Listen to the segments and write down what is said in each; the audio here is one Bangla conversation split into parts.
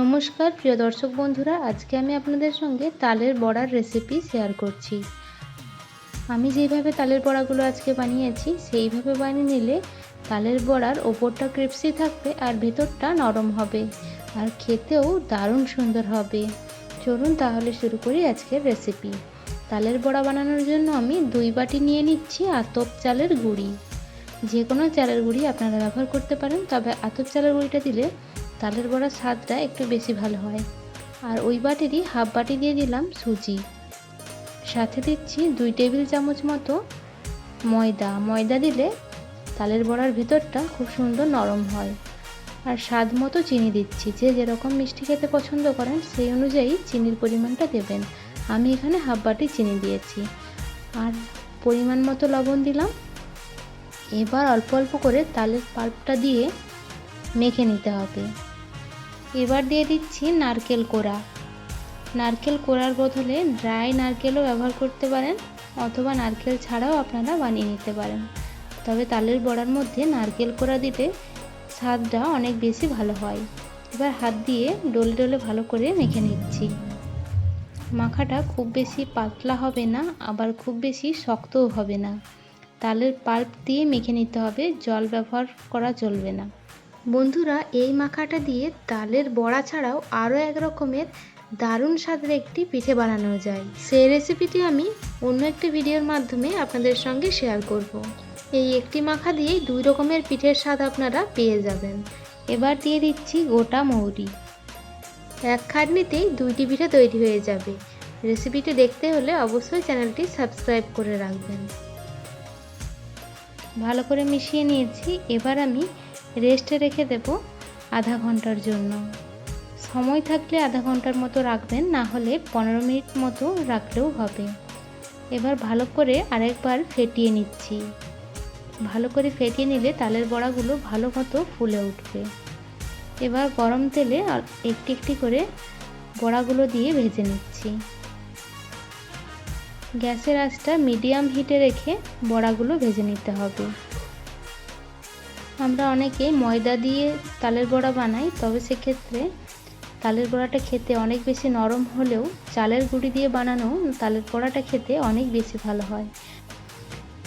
নমস্কার, প্রিয় দর্শক বন্ধুরা, আজকে আমি আপনাদের সঙ্গে তালের বড়ার রেসিপি শেয়ার করছি। আমি যেভাবে তালের বড়াগুলো আজকে বানিয়েছি, সেইভাবে বানিয়ে নিলে তালের বড়ার ওপরটা ক্রিপসি থাকবে আর ভেতরটা নরম হবে আর খেতেও দারুণ সুন্দর হবে। চলুন তাহলে শুরু করি আজকের রেসিপি তালের বড়া বানানোর জন্য আমি দুই বাটি নিয়ে নিচ্ছি আতপ চালের গুঁড়ি। যে কোনো চালের গুঁড়ি আপনারা ব্যবহার করতে পারেন, তবে আতপ চালের গুঁড়িটা দিলে তালের বড়ার স্বাদটা একটু বেশি ভালো হয়। আর ওই বাটিরই হাফ বাটি দিয়ে দিলাম সুজি। সাথে দিচ্ছি দুই টেবিল চামচ মতো ময়দা। ময়দা দিলে তালের বড়ার ভিতরটা খুব সুন্দর নরম হয়। আর স্বাদ মতো চিনি দিচ্ছি। যে যেরকম মিষ্টি খেতে পছন্দ করেন সেই অনুযায়ী চিনির পরিমাণটা দেবেন। আমি এখানে হাফ বাটি চিনি দিয়েছি। আর পরিমাণ মতো লবণ দিলাম। এবার অল্প অল্প করে তালের পাল্পটা দিয়ে মেখে নিতে হবে। এবার দিয়ে দিচ্ছি নারকেল কোড়া। নারকেল কোড়ার বদলে ড্রাই নারকেলও ব্যবহার করতে পারেন অথবা নারকেল ছাড়াও আপনারা বানিয়ে নিতে পারেন। তবে তালের বড়ার মধ্যে নারকেল কোড়া দিতে স্বাদটা অনেক বেশি ভালো হয়। এবার হাত দিয়ে ডলে ডলে ভালো করে মেখে নিচ্ছি। মাখাটা খুব বেশি পাতলা হবে না, আবার খুব বেশি শক্তও হবে না। তালের পাল্প দিয়ে মেখে নিতে হবে, জল ব্যবহার করা চলবে না। বন্ধুরা, এই মাখাটা দিয়ে তালের বড়া ছাড়াও আরও এক রকমের দারুণ স্বাদের একটি পিঠে বানানো যায়। সেই রেসিপিটি আমি অন্য একটি ভিডিওর মাধ্যমে আপনাদের সঙ্গে শেয়ার করব। এই একটি মাখা দিয়েই দুই রকমের পিঠের স্বাদ আপনারা পেয়ে যাবেন। এবার দিয়ে দিচ্ছি গোটা মৌরি। এক খাটনিতেই দুইটি পিঠে তৈরি হয়ে যাবে। রেসিপিটি দেখতে হলে অবশ্যই চ্যানেলটি সাবস্ক্রাইব করে রাখবেন। ভালো করে মিশিয়ে নিয়েছি। এবার আমি রেস্টে রেখে দেব আধা ঘণ্টার জন্য। সময় থাকলে আধা ঘণ্টার মতো রাখবেন, না হলে পনেরো মিনিট মতো রাখলেও হবে। এবার ভালো করে আরেকবার ফেটিয়ে নিচ্ছি। ভালো করে ফেটিয়ে নিলে তালের বড়াগুলো ভালো মতো ফুলে উঠবে। এবার গরম তেলে একটি একটি করে বড়াগুলো দিয়ে ভেজে নিচ্ছি। গ্যাসের আঁচটা মিডিয়াম হিটে রেখে বড়াগুলো ভেজে নিতে হবে। আমরা অনেকে ময়দা দিয়ে তালের বড়া বানাই, তবে সেক্ষেত্রে তালের বড়াটা খেতে অনেক বেশি নরম হলেও চালের গুঁড়ি দিয়ে বানানো তালের বড়াটা খেতে অনেক বেশি ভালো হয়।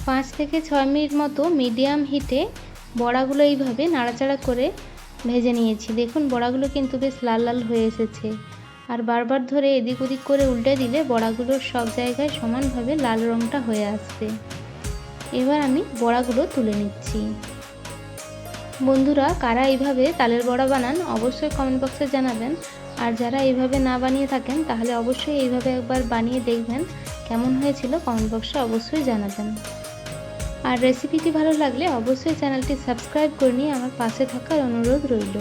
পাঁচ থেকে ছয় মিনিট মতো মিডিয়াম হিটে বড়াগুলো এইভাবে নাড়াচাড়া করে ভেজে নিয়েছি। দেখুন, বড়াগুলো কিন্তু বেশ লাল লাল হয়ে এসেছে। আর বারবার ধরে এদিক ওদিক করে উল্টে দিলে বড়াগুলোর সব জায়গায় সমানভাবে লাল রঙটা হয়ে আসবে। এবার আমি বড়াগুলো তুলে নিচ্ছি। বন্ধুরা, কারা এইভাবে তালের বড়া বানান অবশ্যই কমেন্ট বক্সে জানাবেন। আর যারা এইভাবে না বানিয়ে থাকেন, তাহলে অবশ্যই এইভাবে একবার বানিয়ে দেখবেন। কেমন হয়েছিল কমেন্ট বক্সে অবশ্যই জানাবেন। আর রেসিপিটি ভালো লাগলে অবশ্যই চ্যানেলটি সাবস্ক্রাইব করে নিয়ে আমার পাশে থাকার অনুরোধ রইল।